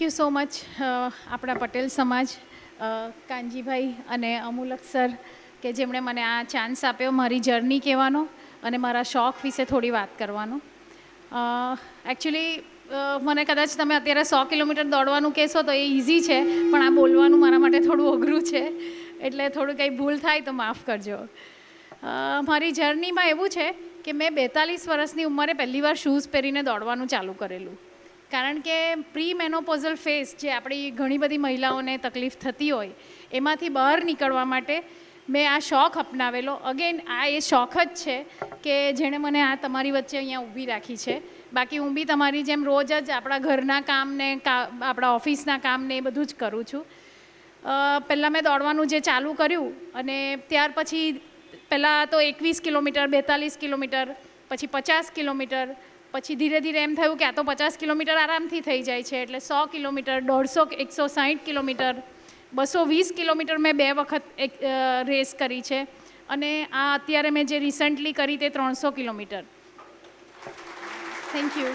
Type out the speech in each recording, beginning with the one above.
Thank you so much આપણા પટેલ સમાજ કાનજીભાઈ અને અમુલક સર કે જેમણે મને આ ચાન્સ આપ્યો મારી જર્ની કહેવાનો અને મારા શોખ વિશે થોડી વાત કરવાનો. એકચ્યુઅલી મને કદાચ તમે અત્યારે સો કિલોમીટર દોડવાનું કહેશો તો એ ઇઝી છે, પણ આ બોલવાનું મારા માટે થોડું અઘરું છે, એટલે થોડું કંઈ ભૂલ થાય તો માફ કરજો. મારી જર્નીમાં એવું છે કે મેં બેતાલીસ વર્ષની ઉંમરે પહેલીવાર શૂઝ પહેરીને દોડવાનું ચાલુ કરેલું. કારણ કે પ્રી મેનોપોઝલ ફેસ જે આપણી ઘણી બધી મહિલાઓને તકલીફ થતી હોય, એમાંથી બહાર નીકળવા માટે મેં આ શોખ અપનાવેલો. અગેન આ એ શોખ જ છે કે જેણે મને આ તમારી વચ્ચે અહીંયા ઊભી રાખી છે. બાકી હું બી તમારી જેમ રોજ જ આપણા ઘરના કામને આપણા ઓફિસના કામને એ બધું જ કરું છું. પહેલાં મેં દોડવાનું જે ચાલુ કર્યું અને ત્યાર પછી, પહેલાં તો એકવીસ કિલોમીટર, બેતાલીસ કિલોમીટર, પછી પચાસ કિલોમીટર પછી ધીરે ધીરે એમ થયું કે આ તો પચાસ કિલોમીટર આરામથી થઈ જાય છે, એટલે સો કિલોમીટર, દોઢસો એકસો સાહીઠ કિલોમીટર, બસો વીસ કિલોમીટર મેં બે વખત એક રેસ કરી છે. અને આ અત્યારે મેં જે રિસન્ટલી કરી તે ત્રણસો કિલોમીટર. થેન્ક યુ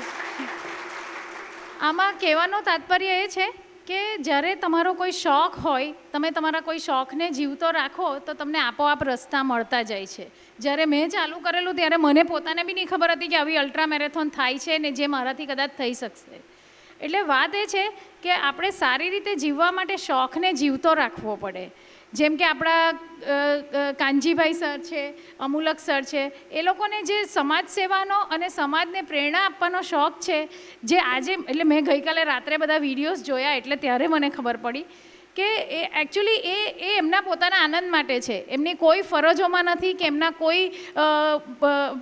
આમાં કહેવાનો તાત્પર્ય એ છે કે જ્યારે તમારો કોઈ શોખ હોય, તમે તમારા કોઈ શોખને જીવતો રાખો, તો તમને આપોઆપ રસ્તા મળતા જાય છે. જ્યારે મેં ચાલુ કરેલું, ત્યારે મને પોતાને બી નહીં ખબર હતી કે આવી અલ્ટ્રા મેરેથોન થાય છે ને જે મારાથી કદાચ થઈ શકશે. એટલે વાત એ છે કે આપણે સારી રીતે જીવવા માટે શોખને જીવતો રાખવો પડે. જેમ કે આપણા કાનજીભાઈ સર છે, અમુલક સર છે, એ લોકોને જે સમાજ સેવાનો અને સમાજને પ્રેરણા આપવાનો શોખ છે, જે આજે, એટલે મેં ગઈકાલે રાત્રે બધા વિડીયોઝ જોયા એટલે ત્યારે મને ખબર પડી કે એ એકચ્યુઅલી એ એ એમના પોતાના આનંદ માટે છે. એમની કોઈ ફરજોમાં નથી કે એમના કોઈ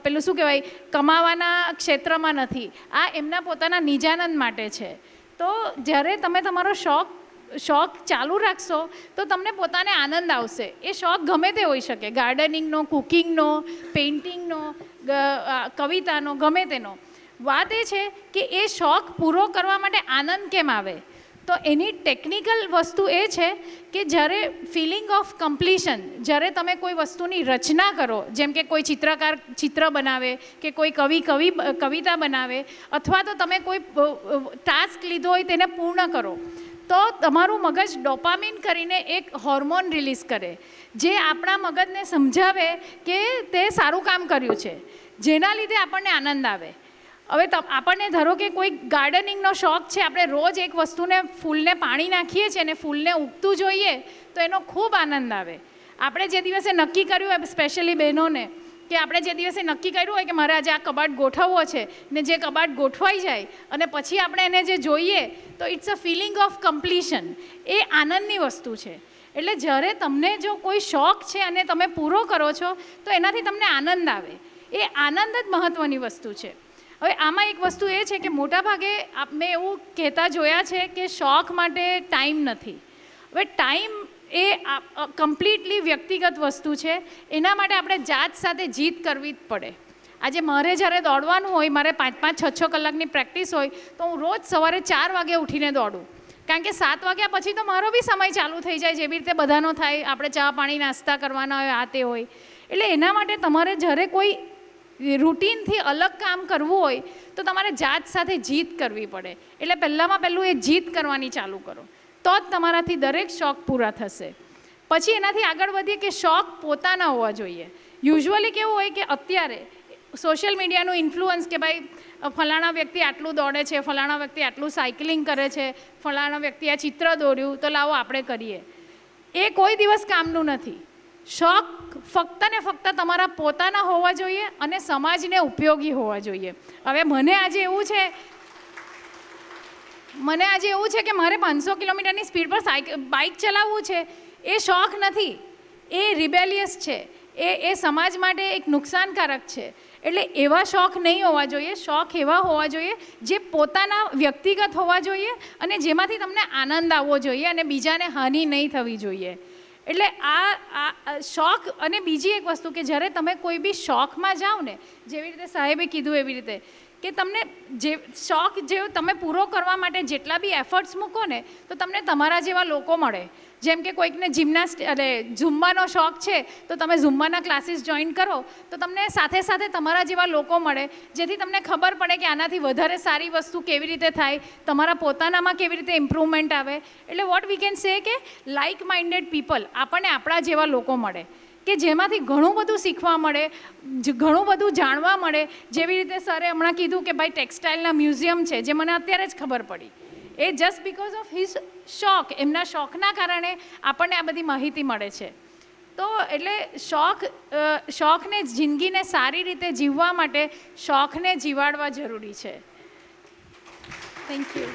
પેલું શું કહેવાય, કમાવાના ક્ષેત્રમાં નથી. આ એમના પોતાના નિજાનંદ માટે છે. તો જ્યારે તમે તમારો શોખ શોખ ચાલુ રાખશો, તો તમને પોતાને આનંદ આવશે. એ શોખ ગમે તે હોઈ શકે. ગાર્ડનિંગનો, કુકિંગનો, પેઇન્ટિંગનો કવિતાનો, ગમે તેનો. વાત એ છે કે એ શોખ પૂરો કરવા માટે આનંદ કેમ આવે? તો એની ટેકનિકલ વસ્તુ એ છે કે જ્યારે ફિલિંગ ઓફ કમ્પ્લીશન જ્યારે તમે કોઈ વસ્તુની રચના કરો, જેમ કે કોઈ ચિત્રકાર, ચિત્ર બનાવે કે કોઈ કવિ કવિ કવિતા બનાવે, અથવા તો તમે કોઈ ટાસ્ક લીધો હોય તેને પૂર્ણ કરો, તો તમારું મગજ ડોપામિન કરીને એક હોર્મોન રિલીઝ કરે. જે આપણા મગજને સમજાવે કે તે સારું કામ કર્યું છે. જેના લીધે આપણને આનંદ આવે. હવે આપણને ધારો કે કોઈ ગાર્ડનિંગનો શોખ છે, આપણે રોજ એક વસ્તુને, ફૂલને પાણી નાખીએ છીએ અને ફૂલને ઉગતું જોઈએ, તો એનો ખૂબ આનંદ આવે. આપણે જે દિવસે નક્કી કર્યું હોય સ્પેશિયલી બહેનોને, કે આપણે જે દિવસે નક્કી કર્યું હોય કે મારે આજે આ કબાટ ગોઠવવો છે, ને જે કબાટ ગોઠવાઈ જાય, અને પછી આપણે એને જે જોઈએ, તો it's a feeling of completion એ આનંદની વસ્તુ છે. એટલે જ્યારે તમને જો કોઈ શોખ છે અને તમે પૂરો કરો છો, તો એનાથી તમને આનંદ આવે. એ આનંદ જ મહત્ત્વની વસ્તુ છે. હવે આમાં એક વસ્તુ એ છે કે મોટાભાગે આપ- મેં એવું કહેતા જોયા છે કે શોખ માટે ટાઈમ નથી. હવે ટાઈમ એ કમ્પ્લીટલી વ્યક્તિગત વસ્તુ છે. એના માટે આપણે જાત સાથે જીત કરવી જ પડે. આજે મારે જ્યારે દોડવાનું હોય, મારે પાંચ પાંચ, છ છ કલાકની પ્રેક્ટિસ હોય, તો હું રોજ સવારે ચાર વાગે ઉઠીને દોડું. કારણ કે સાત વાગ્યા પછી તો મારો બી સમય ચાલુ થઈ જાય, જેવી રીતે બધાનો થાય, આપણે ચા પાણી નાસ્તા કરવાના હોય, આ તે હોય. એટલે એના માટે તમારે જ્યારે કોઈ રૂટીનથી અલગ કામ કરવું હોય તો તમારે જાત સાથે જીત કરવી પડે. એટલે પહેલાંમાં પહેલું એ જીત કરવાની ચાલુ કરો. તો જ તમારાથી દરેક શોખ પૂરા થશે. પછી એનાથી આગળ વધીએ કે શોખ પોતાના હોવા જોઈએ. યુઝ્યુઅલી કેવું હોય કે અત્યારે સોશિયલ મીડિયાનું ઇન્ફ્લુઅન્સ કે ભાઈ ફલાણા વ્યક્તિ આટલું દોડે છે, ફલાણા વ્યક્તિ આટલું સાયકલિંગ કરે છે, ફલાણા વ્યક્તિ આ ચિત્ર દોર્યું, તો લાવો આપણે કરીએ. એ કોઈ દિવસ કામનું નથી. શોખ ફક્ત ને ફક્ત તમારા પોતાના હોવા જોઈએ અને સમાજને ઉપયોગી હોવા જોઈએ. હવે મને આજે એવું છે, મને આજે એવું છે કે મારે પાંચસો કિલોમીટરની સ્પીડ પર બાઇક ચલાવવું છે. એ શોખ નથી. એ રિબેલિયસ છે. એ એ સમાજ માટે એક નુકસાનકારક છે. એટલે એવા શોખ નહીં હોવા જોઈએ. શોખ એવા હોવા જોઈએ જે પોતાના વ્યક્તિગત હોવા જોઈએ અને જેમાંથી તમને આનંદ આવવો જોઈએ અને બીજાને હાનિ નહીં થવી જોઈએ. એટલે આ આ શોખ અને બીજી એક વસ્તુ કે જ્યારે તમે કોઈ બી શોખમાં જાઓ ને, જેવી રીતે સાહેબે કીધું એવી રીતે, કે તમને જે, શોખ જે તમે પૂરો કરવા માટે જેટલા બી એફર્ટ્સ મૂકો ને, તો તમને તમારા જેવા લોકો મળે. જેમ કે કોઈકને જિમ્નાસ્ટ અરે ઝુમ્બાનો શોખ છે, તો તમે ઝુમ્બાના ક્લાસીસ જોઈન કરો, તો તમને સાથે સાથે તમારા જેવા લોકો મળે, જેથી તમને ખબર પડે કે આનાથી વધારે સારી વસ્તુ કેવી રીતે થાય, તમારા પોતાનામાં કેવી રીતે ઇમ્પ્રુવમેન્ટ આવે. એટલે વોટ વી કેન સે કે લાઇક માઇન્ડેડ પીપલ આપણને આપણા જેવા લોકો મળે, કે જેમાંથી ઘણું બધું શીખવા મળે ઘણું બધું જાણવા મળે. જેવી રીતે સરે હમણાં કીધું કે ભાઈ ટેક્સટાઇલના મ્યુઝિયમ છે, જે મને અત્યારે જ ખબર પડી. એ જસ્ટ બિકોઝ ઓફ હિઝ શોખ એમના શોખના કારણે આપણને આ બધી માહિતી મળે છે. તો એટલે શોખ શોખને જિંદગીને સારી રીતે જીવવા માટે શોખને જીવાડવા જરૂરી છે. Thank you